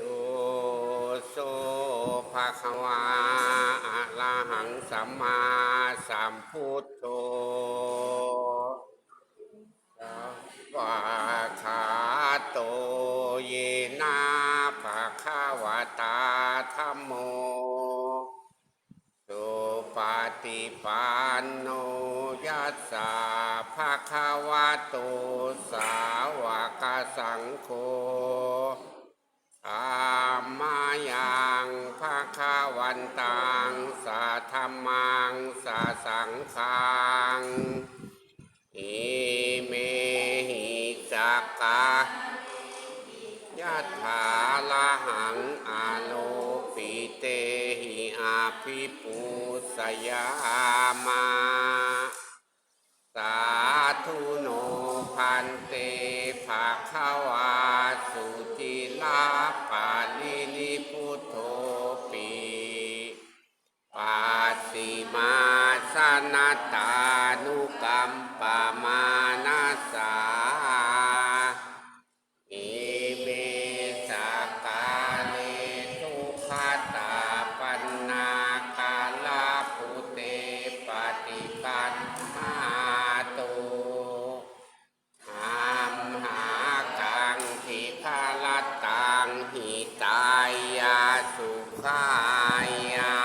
สุโสภะคะวาอะระหังสัมมาสัมพุทโธสัพพะขาโตเยนะภะคะวะตาธัมโมสุปฏิปันโนยัสสะภะคะวะโตสาวกสังโฆ วันตังสาธรรมังสาสังฆังอิเมหิจักกะยัตถาละหังอาโลปิเตหิอาภิปุสยามาสาธุโนพันเตภาควาสุ สายา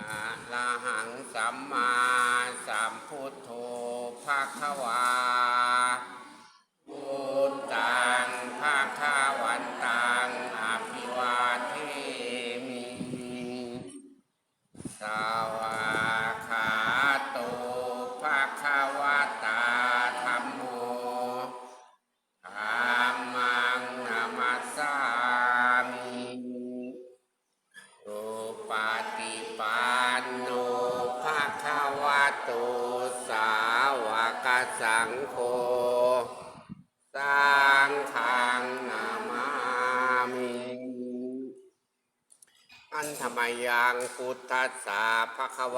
อะระหังสัมมาสัมพุทโธภาควาพุทธังภาคาวันตังอภิวาเทมิสวาว ปฏิปันโนภาควะโตสาวกสังโฆสังฆังนามามิอันธรรมยังพุทธสาภะคะวะ